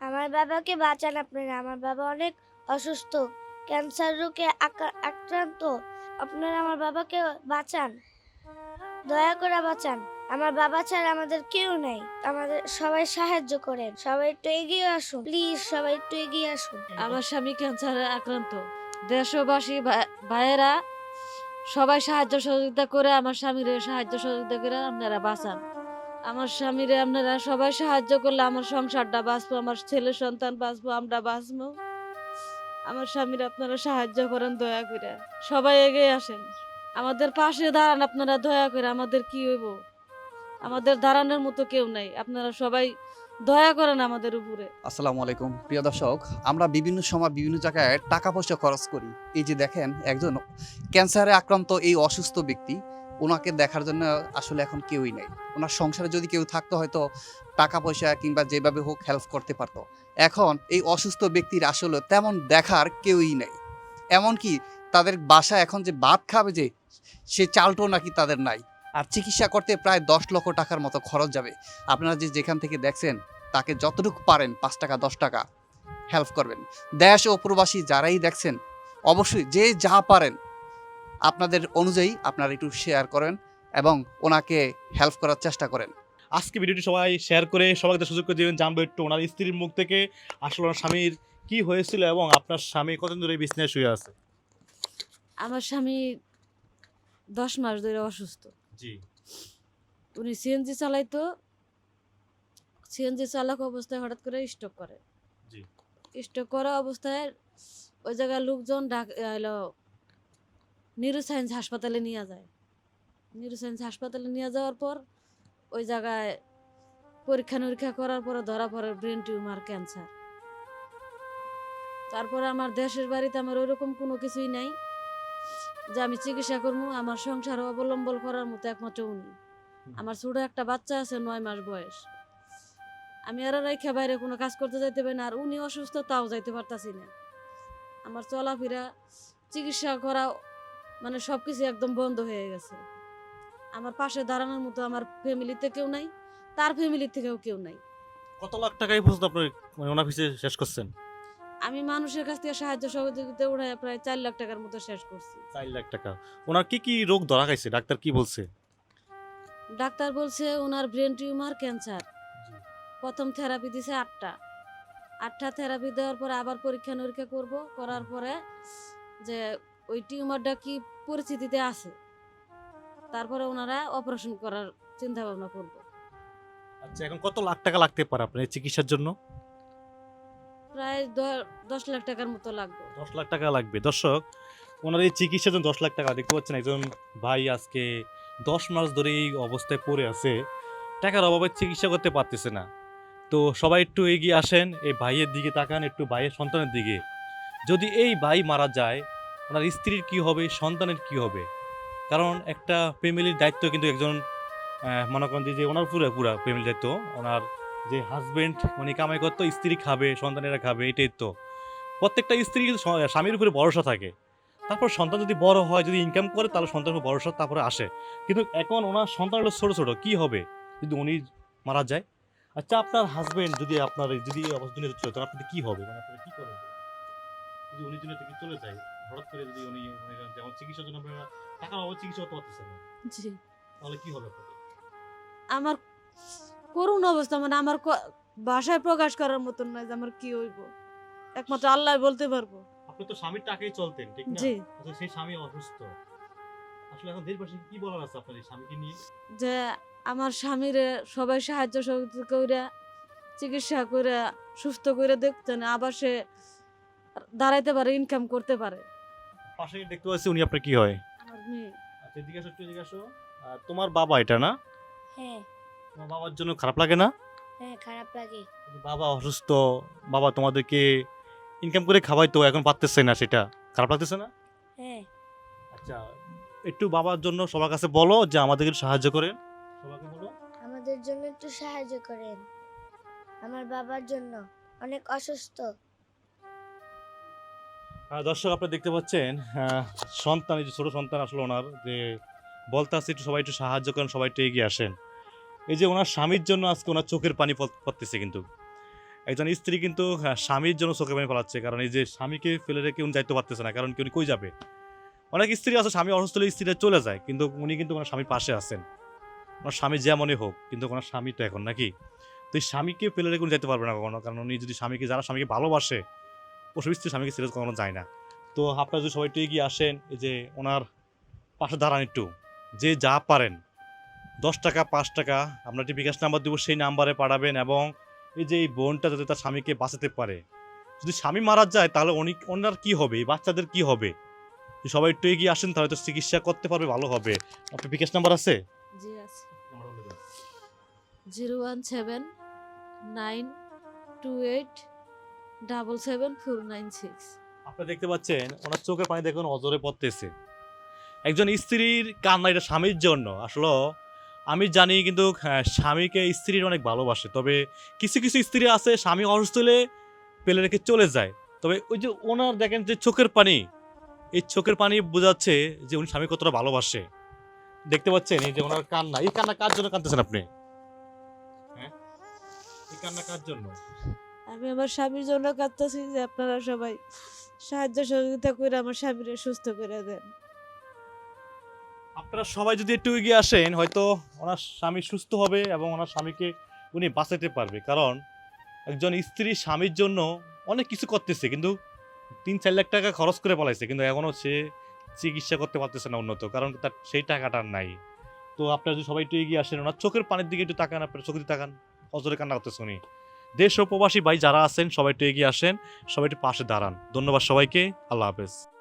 আমার বাবাকে বাঁচান আপনারা। আমার বাবা অনেক অসুস্থ, ক্যান্সার রোগে আকা- আক্রান্ত। আপনারা আমার বাবাকে বাঁচান। দয়া করে বাঁচান। আমার বাবা ছাড়া আমাদের কেউ নেই। আমাদের সবাই সাহায্য করেন। সবাই একটু এগিয়ে আসুন। প্লিজ, সবাই একটু এগিয়ে আসুন। আমার স্বামী ক্যান্সারে আক্রান্ত। দেশবাসী ভাইয়েরা, সবাই সাহায্য সহযোগিতা করে, আমার স্বামীর সাহায্য সহযোগিতা করে আপনারা বাঁচান। আমার স্বামীরে আপনারা সবাই সাহায্য করলে আমার সংসারটা বাঁচবো, আমার ছেলে সন্তান বাঁচবো, আমরা বাঁচবো। আমার স্বামীর আপনারা সাহায্য করেন, দয়া করে। সবাই এগিয়ে আসেন। আমাদের পাশে দাঁড়ান আপনারা, দয়া করে, আমাদের কি হইব? আমাদের দাঁড়ানোর মতো কেউ নাই। আপনারা সবাই দয়া করেন আমাদের উপরে। আসসালামু আলাইকুম। প্রিয় দর্শক, আমরা বিভিন্ন সময় বিভিন্ন জায়গায় টাকা পয়সা খরচ করি। এই যে দেখেন, একজন ক্যান্সারে আক্রান্ত এই অসুস্থ ব্যক্তি ওনাকে দেখার জন্য আসলে এখন কেউই নেই। ওনার সংসারে যদি কেউ থাকতো হয়তো টাকা পয়সা কিংবা যেভাবে হোক হেল্প করতে পারতো। এখন এই অসুস্থ ব্যক্তির আসলে তেমন দেখার কেউই নেই। এমনকি তাদের বাসা এখন যে ভাত খাবে যে, সে চালটাও নাকি তাদের নাই। আর চিকিৎসা করতে প্রায় দশ লক্ষ টাকার মতো খরচ যাবে। আপনারা যে যেখান থেকে দেখছেন, তাকে যতটুকু পারেন পাঁচ টাকা, দশ টাকা হেল্প করবেন। দেশ ও প্রবাসী যারাই দেখছেন, অবশ্যই যে যা পারেন আপনাদের অনুযায়ী আপনারা একটু শেয়ার করেন এবং ওনাকে হেল্প করার চেষ্টা করেন। আজকে ভিডিওটি সবাই শেয়ার করে সবাইকে সুযোগ করে দেবেন। জানব একটু ওনার স্ত্রীর মুখ থেকে আসলে ওনার স্বামীর কি হয়েছিল এবং আপনার স্বামী কতদিন ধরে বিছনায় শুয়ে আছে? আমার স্বামী দশ মাস ধরে অসুস্থ। জি। উনি সিএনজি চালাইতো। সিএনজি চালক অবস্থায় হঠাৎ করে স্টক করে। জি। স্ট্রোক করা অবস্থায় ওই জায়গায় লোকজন ডাক এলো নিউরোসায়েন্স হাসপাতালে নিয়ে যায়। নিউরোসায়েন্স হাসপাতালে নিয়ে যাওয়ার পর ওই জায়গায় পরীক্ষা নিরীক্ষা করার পরে ধরা পড়ে ব্রেন টিউমার ক্যান্সার তারপরে আমার দেশের বাড়িতে আমার ওইরকম কোনো কিছুই নাই যে আমি চিকিৎসা করব আমার সংসার অবলম্বন করার মতো একমাত্র উনি। আমার ছোট একটা বাচ্চা আছে নয় মাস বয়স। আমি আর রেখে বাইরে কোনো কাজ করতে যাইতে পারি না আর উনি অসুস্থ তাও যাইতে পারতাছি না। আমার চলাফেরা চিকিৎসা করা মানে সব কিছু একদম বন্ধ হয়ে গেছে। আমার পাশে দাঁড়ানোর মতো আমার ফ্যামিলিতে কেউ নাই তার ফ্যামিলি থেকেও কেউ নাই। কত লাখ টাকাই পর্যন্ত আপনার মানে ওনার পিছিয়ে শেষ করছেন? আমি মানুষের কাছ থেকে সাহায্য সহযোগিতা উঠায় প্রায় চার লাখ টাকার মতো শেষ করছি। চার লাখ টাকা। ওনার কি কি রোগ ধরা খাইছে? ডাক্তার কি বলছে? ডাক্তার বলছে ওনার ব্রেন টিউমার ক্যান্সার। প্রথম থেরাপি দিছে আটটা। আটটা থেরাপি দেওয়ার পরে আবার পরীক্ষা নিরীক্ষা করব করার পরে যে ওই টিউমারটা কি পরিস্থিতিতে আছে? তারপরে ওনারা অপারেশন করার চিন্তা ভাবনা করব। আচ্ছা এখন কত লাখ টাকা লাগতে পারে আপনার এই চিকিৎসার জন্য? প্রায় দশ লাখ টাকার মতো লাগবে। দশ লাখ টাকা লাগবে। দর্শক ওনার এই চিকিৎসার জন্য দশ লাখ টাকা দেখতে পাচ্ছেন একজন ভাই আজকে দশ মাস ধরে এই অবস্থায় পড়ে আছে। টাকার অভাবে চিকিৎসা করতে পারতেছে না। তো সবাই একটু এগিয়ে আসেন এই ভাইয়ের দিকে তাকান একটু ভাইয়ের সন্তানের দিকে। যদি এই ভাই মারা যায় ওনার স্ত্রীর কি হবে, সন্তানের কি হবে? কারণ একটা ফ্যামিলির দায়িত্ব কিন্তু একজন মনে করেন যে ওনার পুরো, পুরা ফ্যামিলির দায়িত্ব। ওনার যে হাজবেন্ড উনি কামাই করতো, স্ত্রী খাবে, সন্তানেরা খাবে, এটাই তো। প্রত্যেকটা স্ত্রী কিন্তু স্বামীর উপরে ভরসা থাকে। তারপর সন্তান যদি বড় হয়, যদি ইনকাম করে, তাহলে সন্তানের ভরসা তারপরে আসে। কিন্তু এখন ওনার সন্তান হলো ছোটো ছোটো, কী হবে? যদি উনি মারা যায়? আচ্ছা আপনার হাজবেন্ড যদি আপনার, যদি অবস্থা চলে তখন আপনাদের কী হবে? মানে আপনারা কী করবেন যদি উনি থেকে চলে যায়? হঠাৎ করে যদি উনি মনে যেমন চিকিৎসার জন্য আপনারা টাকা অভাবে চিকিৎসা করতে পারতেছেন না জি। তাহলে কী হবে আপনাদের? আমার করুণ অবস্থা মানে আমার ক- ভাষায় প্রকাশ করার মতন নয় যে আমার কি হইব। একমাত্র আল্লাহ বলতে পারব। আপনি তো স্বামীর টাকাই চলতেন ঠিক না? জি। আচ্ছা সেই স্বামী অসুস্থ। আসলে এখন দেশবাসী কি বলার আছে আপনার এই স্বামীকে নিয়ে? যে আমার স্বামীরে সবাই সাহায্য সহযোগিতা করে চিকিৎসা করে সুস্থ করে দেখতেন আবার সে দাঁড়াইতে পারে ইনকাম করতে পারে। পাশে দেখতে পাচ্ছি উনি আপনার কি হয়? আমার মেয়ে। আচ্ছা এদিকে আসো একটু এদিকে আসো আহ, তোমার বাবা এটা না? হ্যাঁ। তোমার বাবার জন্য খারাপ লাগে না? হ্যাঁ খারাপ লাগে। কিন্তু বাবা অসুস্থ বাবা তোমাদেরকে ইনকাম করে খাওয়াই তো এখন পারতেছে না সেটা। খারাপ লাগতেছে না? হ্যাঁ। আচ্ছা একটু বাবার জন্য সবার কাছে বলো যে আমাদেরকে একটু সাহায্য করেন। সবাইকে বলো। আমাদের জন্য একটু সাহায্য করেন। আমার বাবার জন্য। অনেক অসুস্থ। দর্শক, আপনারা দেখতে পাচ্ছেন সন্তান, এই যে ছোটো সন্তান আসলে ওনার, যে বলতে আসছে একটু সবাই একটু সাহায্য করেন, সবাই একটু এগিয়ে আসেন। এই যে ওনার স্বামীর জন্য আজকে ওনার চোখের পানি পড়- পড়তেছে কিন্তু। একজন স্ত্রী কিন্তু স্বামীর জন্য চোখে পানি ফেলাচ্ছে কারণ এই যে স্বামীকে ফেলে রেখে উনি যাইতে পারতেছে না, কারণ কি উনি কই যাবে? অনেক স্ত্রী আছে, স্বামী অসুস্থ হলে স্ত্রীরা চলে যায়, কিন্তু উনি কিন্তু ওনার স্বামীর পাশে আছেন। ওনার স্বামী যেমনই হোক, কিন্তু ওনার স্বামী তো এখন নাকি? তো এই স্বামীকে ফেলে রেখে উনি যেতে পারবে না কখনো, কারণ উনি যদি স্বামীকে, যারা স্বামীকে ভালোবাসে স্ত্রী স্বামীকে ছেড়ে কখনো যায় না। তো আপনারা যদি সবাই একটু এগিয়ে আসেন, এই যে ওনার পাশে দাঁড়ান একটু, যে যা পারেন, দশ টাকা, পাঁচ টাকা, আমরা একটি বিকাশ নাম্বার দেবো সেই নাম্বারে পাঠাবেন এবং এই যে এই বোনটা যাতে তার স্বামীকে বাঁচাতে পারে। যদি স্বামী মারা যায়, তাহলে উনি, ওনার কি হবে? এই বাচ্চাদের কি হবে? সবাই একটু এগিয়ে আসেন, তাহলে তো চিকিৎসা করতে পারবে, ভালো হবে। আপনার বিকাশ নাম্বার আছে। Zero one seven nine two eight double seven four nine six. আপনারা দেখতে পাচ্ছেন ওনার চোখের পানি দেখুন অজরে পড়তেছে। একজন স্ত্রীর কান্না এটা স্বামীর জন্য। আসলে আমি জানি কিন্তু হ্যাঁ, স্বামীকে স্ত্রীর অনেক ভালোবাসে তবে কিছু কিছু স্ত্রী আছে স্বামী অসুস্থ হলে পেলে রেখে চলে যায়। তবে ওই যে ওনার দেখেন যে চোখের পানি এই চোখের পানি বোঝাচ্ছে যে উনি স্বামী কতটা ভালোবাসে। দেখতে পাচ্ছেন এই যে ওনার কান্না। এই কান্না কার জন্য কাঁদতেছেন আপনি? হ্যাঁ? এই কান্না কার জন্য? আমি আমার স্বামীর জন্য কাঁদতেছি যে আপনারা সবাই সাহায্য সহযোগিতা করে আমার স্বামীরে সুস্থ করে দেন। আপনারা সবাই যদি একটু এগিয়ে আসেন, হয়তো ওনার স্বামী সুস্থ হবে এবং ওনার স্বামীকে উনি বাঁচাতে পারবে। কারণ একজন স্ত্রী স্বামীর জন্য অনেক কিছু করতেছে, কিন্তু তিন চার লাখ টাকা খরচ করে পালাইছে, কিন্তু এখনও সে চিকিৎসা করতে পারতেছে না উন্নত, কারণ তার সেই টাকাটা নাই। তো আপনারা যদি সবাই একটু এগিয়ে আসেন, ওনার চোখের পানির দিকে একটু তাকান, আপনার চোখে তাকান, অজরে কান্না করতেছে উনি। দেশ ও প্রবাসী ভাই যারা আছেন, সবাই একটু এগিয়ে আসেন, সবাই একটু পাশে দাঁড়ান। ধন্যবাদ সবাইকে। আল্লাহ হাফেজ।